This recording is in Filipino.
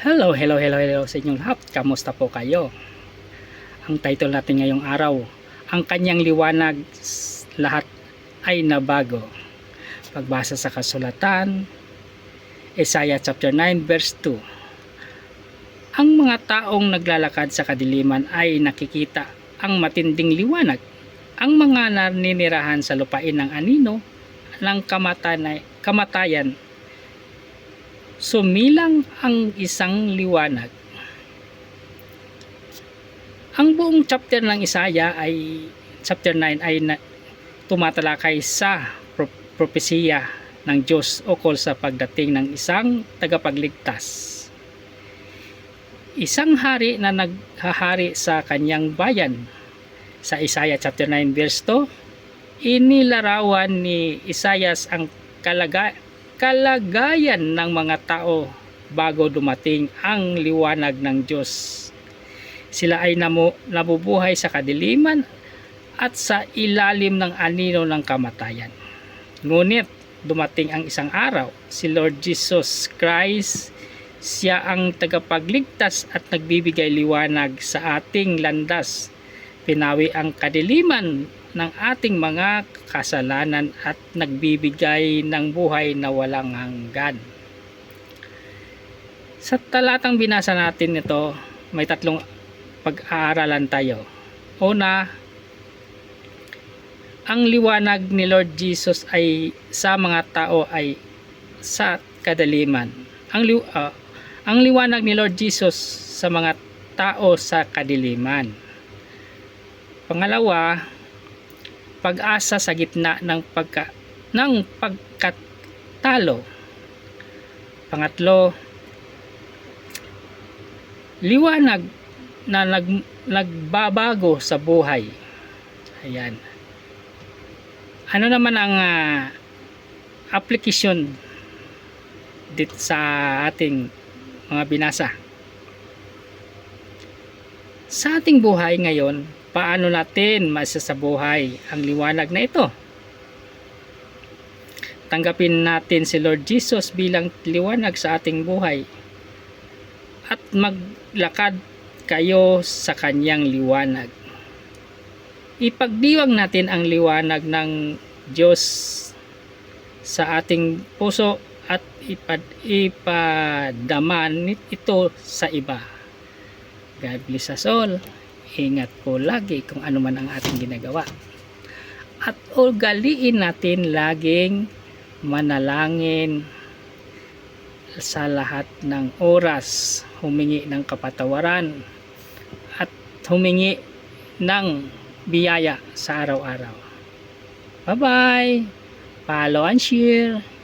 Hello, hello, hello, hello sa inyong lahat. Kamusta po kayo? Ang title natin ngayong araw, ang kanyang liwanag lahat ay nabago. Pagbasa sa kasulatan, Isaiah chapter 9 verse 2. Ang mga taong naglalakad sa kadiliman ay nakikita ang matinding liwanag. Ang mga naninirahan sa lupain ng anino ng kamatay, kamatayan sumilang ang isang liwanag. Ang buong chapter ng Isaiah ay chapter 9 ay na, tumatalakay sa pro- propesiya ng Diyos ukol sa pagdating ng isang tagapagligtas. Isang hari na naghahari sa kanyang bayan. Sa Isaiah chapter 9 verse 2, inilarawan ni Isaias ang kalaga, kalagayan ng mga tao bago dumating ang liwanag ng Diyos. Sila ay namu, nabubuhay sa kadiliman at sa ilalim ng anino ng kamatayan. Ngunit dumating ang isang araw, si Lord Jesus Christ, siya ang tagapagligtas at nagbibigay liwanag sa ating landas. Pinawi ang kadiliman ng ating mga kasalanan at nagbibigay ng buhay na walang hanggan. Sa talatang binasa natin ito, may tatlong pag-aaralan tayo. Una, ang liwanag ni Lord Jesus ay sa mga tao ay sa kadaliman. Ang li- ah, ang liwanag ni Lord Jesus sa mga tao sa kadiliman. Pangalawa, pag-asa sa gitna ng pagka ng pagkatalo. Pangatlo, liwanag na nag, nagbabago sa buhay. Ayan. Ano naman ang ah, application dito sa ating mga binasa? Sa ating buhay ngayon, paano natin masasabuhay ang liwanag na ito? Tanggapin natin si Lord Jesus bilang liwanag sa ating buhay at maglakad kayo sa kanyang liwanag. Ipagdiwang natin ang liwanag ng Diyos sa ating puso at ipad, ipadaman ito sa iba. God bless us all. Ingat po lagi kung ano man ang ating ginagawa. At ugaliin natin laging manalangin sa lahat ng oras, humingi ng kapatawaran at humingi ng biyaya sa araw-araw. Bye-bye! Follow and share!